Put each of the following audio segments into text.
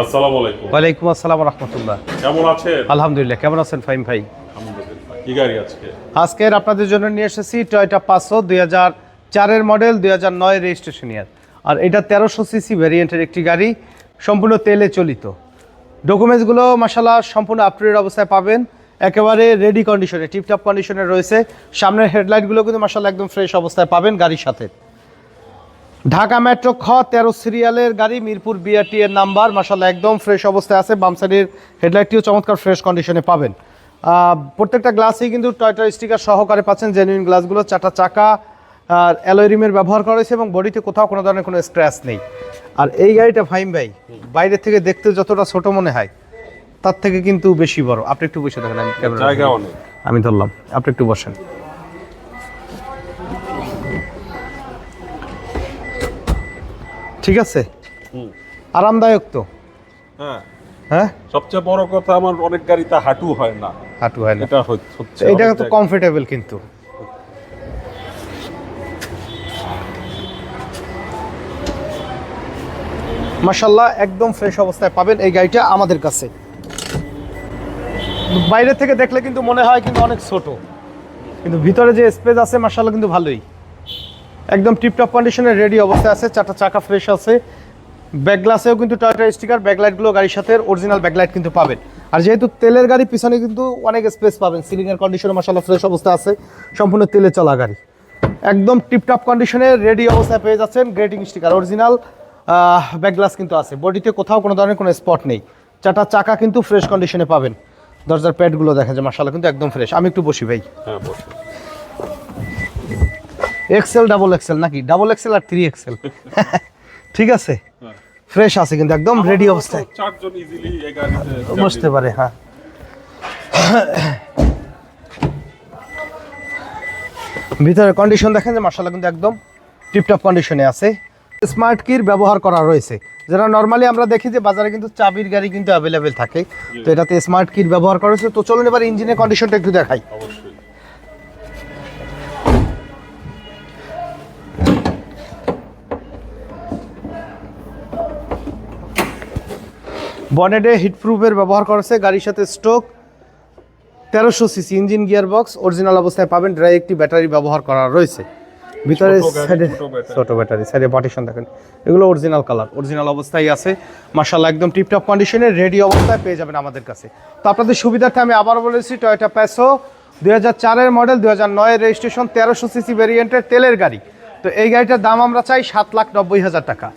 আসসালামু আলাইকুম। ওয়ালাইকুম আসসালাম রহমতুল্লাহ। কেমন আছেন? আলহামদুলিল্লাহ কেমন আছেন ফাইম ভাই? আলহামদুলিল্লাহ। কি গাড়ি আজকে? আজকের আপনাদের জন্য নিয়ে এসেছি টয়টা পাঁচশো দুই হাজার চারের মডেল দুই হাজার নয় রেজিস্ট্রেশন ইয়ার আর এটা তেরোশো সিসি ভ্যারিয়েন্টের একটি গাড়ি সম্পূর্ণ তেলে চলিত। ডকুমেন্টসগুলো মাসাল্লাহ সম্পূর্ণ আপটুডেট অবস্থায় পাবেন। একেবারে রেডি কন্ডিশনে টিপটপ কন্ডিশনে রয়েছে। সামনের হেডলাইটগুলো কিন্তু মাসাল্লাহ একদম ফ্রেশ অবস্থায় পাবেন গাড়ির সাথে। ঢাকা মেট্রো খ তেরো সিরিয়ালের গাড়ি মিরপুর বিআরটি এর নাম্বার। মাসাল্লাহ একদম ফ্রেশ অবস্থায় আছে। বাম সাইডের হেডলাইটটিও চমৎকার ফ্রেশ কন্ডিশনে পাবেন। প্রত্যেকটা গ্লাসই কিন্তু টয়টার স্টিকার সহকারে পাচ্ছেন জেনুইন গ্লাসগুলো চারটা চাকা আর অ্যালোরিমের ব্যবহার করা হয়েছে এবং বডিতে কোথাও কোনো ধরনের কোনো স্ক্র্যাচ নেই। আর এই গাড়িটা ফাইম ভাই বাইরে থেকে দেখতে যতটা ছোট মনে হয় তার থেকে কিন্তু বেশি বড়। আপনি একটু বসে দেখেন আমি ক্যামেরা আমি ধরলাম আপনি একটু বসেন। ঠিক আছে? হুম। আরামদায়ক তো। হ্যাঁ। হ্যাঁ? সবচেয়ে বড় কথা আমার অনেক গাড়িতে হাঁটু হয় না। হাঁটু হয় না। এটা হচ্ছে এটা তো কমফোর্টেবল কিন্তু। মাশাল্লাহ একদম ফ্রেশ অবস্থায় পাবেন এই গাড়িটা আমাদের কাছে। বাইরে থেকে দেখলে কিন্তু মনে হয় কিন্তু অনেক ছোট। কিন্তু ভিতরে যে স্পেস আছে মাশাল্লাহ কিন্তু ভালোই। একদম টিপটপ কন্ডিশনে রেডি অবস্থায় আছে, চারটা চাকা ফ্রেশ আছে। ব্যাক গ্লাসেও কিন্তু টয়টা স্টিকার ব্যাকলাইটগুলো গাড়ির সাথে অরিজিনাল ব্যাকলাইট কিন্তু পাবেন। আর যেহেতু তেলের গাড়ি, পিছনে কিন্তু অনেক স্পেস পাবেন। সিলিংয়ের কন্ডিশনে মাসাল্লাহ ফ্রেশ অবস্থা আছে। সম্পূর্ণ তেলে চলা গাড়ি। একদম টিপটপ কন্ডিশনে রেডি অবস্থায় পেয়ে যাচ্ছেন grating sticker original back glass কিন্তু আছে। বডিতে কোথাও কোনো ধরনের কোনো স্পট নেই। চারটা চাকা কিন্তু ফ্রেশ কন্ডিশনে পাবেন। দরজার প্যাডগুলো দেখা যায় মাসাল্লাহ কিন্তু একদম ফ্রেশ আমি একটু বসি, ভাই। হ্যাঁ বসে। এক্সেল ডাবল এক্সেল নাকি? ডাবল এক্সেল আর থ্রি এক্সেল ঠিক আছে? হ্যাঁ। ফ্রেশ আছে কিন্তু একদম রেডি অবস্থায়। চারজন ইজিলি এই গাড়িতে বসতে পারে হ্যাঁ। ভিতরে কন্ডিশন দেখেন যে মার্শাল্লাহ কিন্তু একদম টিপটপ কন্ডিশনে আছে। স্মার্ট কির ব্যবহার করা রয়েছে। যারা নর্মালি আমরা দেখি যে বাজারে কিন্তু চাবির গাড়ি কিন্তু অ্যাভেলেবেল থাকে। তো এটাতে স্মার্ট কির ব্যবহার করা হয়েছে। তো চলুন এবার ইঞ্জিনের কন্ডিশনটা একটু দেখাই। অবশ্যই। বনেডে হিটপ্রুফের ব্যবহার করেছে গাড়ির সাথে স্টোক তেরোশো CC engine gear box original অবস্থায় পাবেন ড্রাই একটি ব্যাটারি ব্যবহার করা রয়েছে। ভিতরে সাইডে ছোট ব্যাটারি। ছোট ব্যাটারি সাইডে পার্টিশন দেখেন। এগুলো অরিজিনাল কালার অরিজিনাল অবস্থায় আছে। মার্শাল্লাহ একদম টিপটপ কন্ডিশনে রেডি অবস্থায় পেয়ে যাবেন আমাদের কাছে। তো আপনাদের সুবিধার্থে আমি আবার বলেছি টয়োটা প্যাসো দুই হাজার চারের মডেল দুই হাজার নয়ের রেজিস্ট্রেশন তেরোশো সিসি ভেরিয়েন্টের তেলের গাড়ি। তো এই গাড়িটার দাম আমরা চাই সাত লাখ নব্বই হাজার টাকা।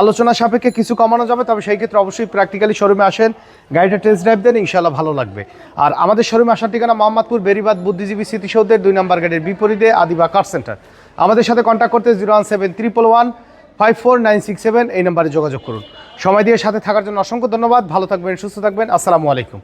আলোচনা সাপেক্ষে কিছু কমানো যাবে, তবে সেই ক্ষেত্রে অবশ্যই প্র্যাকটিক্যালি শোরুমে আসেন, গাড়িটা টেস্ট ড্রাইভ দেন ইনশাল্লাহ ভালো লাগবে। আর আমাদের শোরুমে আসার ঠিকানা মোহাম্মদপুর, বেরিবাদ, বুদ্ধিজীবী স্মৃতিসৌধের দুই নম্বর গাড়ির বিপরীতে আদিবা কার সেন্টার আমাদের সাথে কন্ট্যাক্ট করতে zero one seven triple one five four nine six seven এই নম্বরে যোগাযোগ করুন। সময় দিয়ে সাথে থাকার জন্য অসংখ্য ধন্যবাদ, ভালো থাকবেন, সুস্থ থাকবেন, আসসালামু আলাইকুম।